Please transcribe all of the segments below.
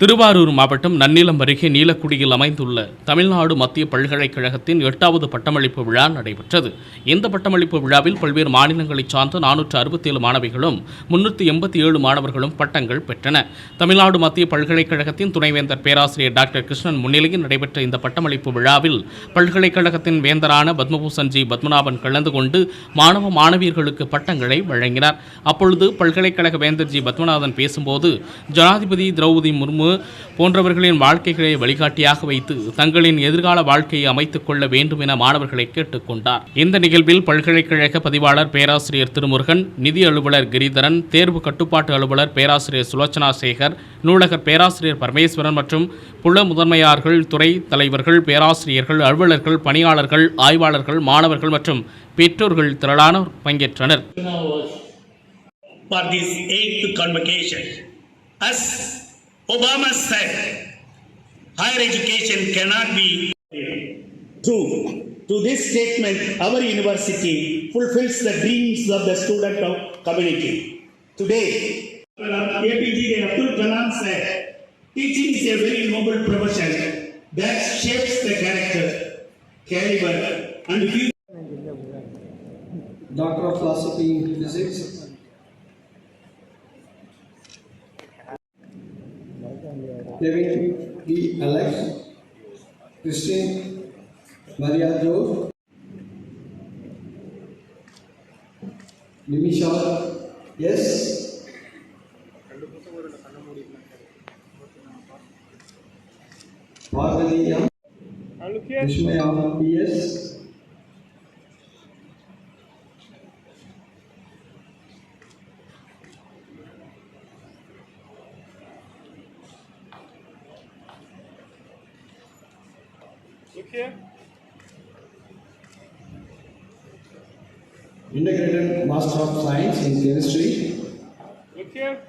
திருவாரூர் மாவட்டம் நன்னிலம் அருகே நீலக்குடியில் அமைந்துள்ள தமிழ்நாடு மத்திய பல்கலைக்கழகத்தின் எட்டாவது பட்டமளிப்பு விழா நடைபெற்றது. இந்த பட்டமளிப்பு விழாவில் பல்வேறு மாநிலங்களைச் சார்ந்த நானூற்று அறுபத்தேழு மாணவிகளும் முன்னூற்றி எண்பத்தி ஏழு மாணவர்களும் பட்டங்கள் பெற்றன. தமிழ்நாடு மத்திய பல்கலைக்கழகத்தின் துணைவேந்தர் பேராசிரியர் டாக்டர் கிருஷ்ணன் முன்னிலையில் நடைபெற்ற இந்த பட்டமளிப்பு விழாவில் பல்கலைக்கழகத்தின் வேந்தரான பத்மபூஷன் ஜி பத்மநாபன் கலந்து கொண்டு மாணவ மாணவியர்களுக்கு பட்டங்களை வழங்கினார். அப்பொழுது பல்கலைக்கழக வேந்தர் ஜி பத்மநாதன் பேசும்போது ஜனாதிபதி திரௌபதி முர்மு போன்றவர்களின் வாழ்க்கைகளை வழிகாட்டியாக வைத்து தங்களின் எதிர்கால வாழ்க்கையை அமைத்துக் கொள்ள வேண்டும் என மாணவர்களை கேட்டுக்கொண்டார் இந்த நிகழ்வில் பல்கலைக்கழக பதிவாளர் பேராசிரியர் திருமுருகன் நிதி அலுவலர் கிரிதரன் தேர்வு கட்டுப்பாட்டு அலுவலர் பேராசிரியர் சுலோச்சனா சேகர் நூலகர் பேராசிரியர் பரமேஸ்வரன் மற்றும் புல முதன்மையார்கள் துறை தலைவர்கள் பேராசிரியர்கள் அலுவலர்கள் பணியாளர்கள் ஆய்வாளர்கள் மாணவர்கள் மற்றும் பெற்றோர்கள் திரளானோர் பங்கேற்றனர் for this eighth convocation. Obama said, higher education cannot be true. To this statement, our university fulfills the dreams of the student of community. Today, APJ Abdul Kalam said, teaching is a very noble profession that shapes the character, caliber, and future. Doctor of Philosophy in Physics. Kevin E. Alex. Christine Maria Jo. Nimisha. Yes. Parvati M. Vishmaya P.S. Look here. Integrated Master of Science in Chemistry. Look here.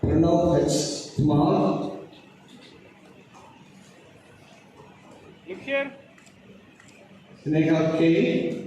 Pranav H. Kumar. Look here. Sneha K.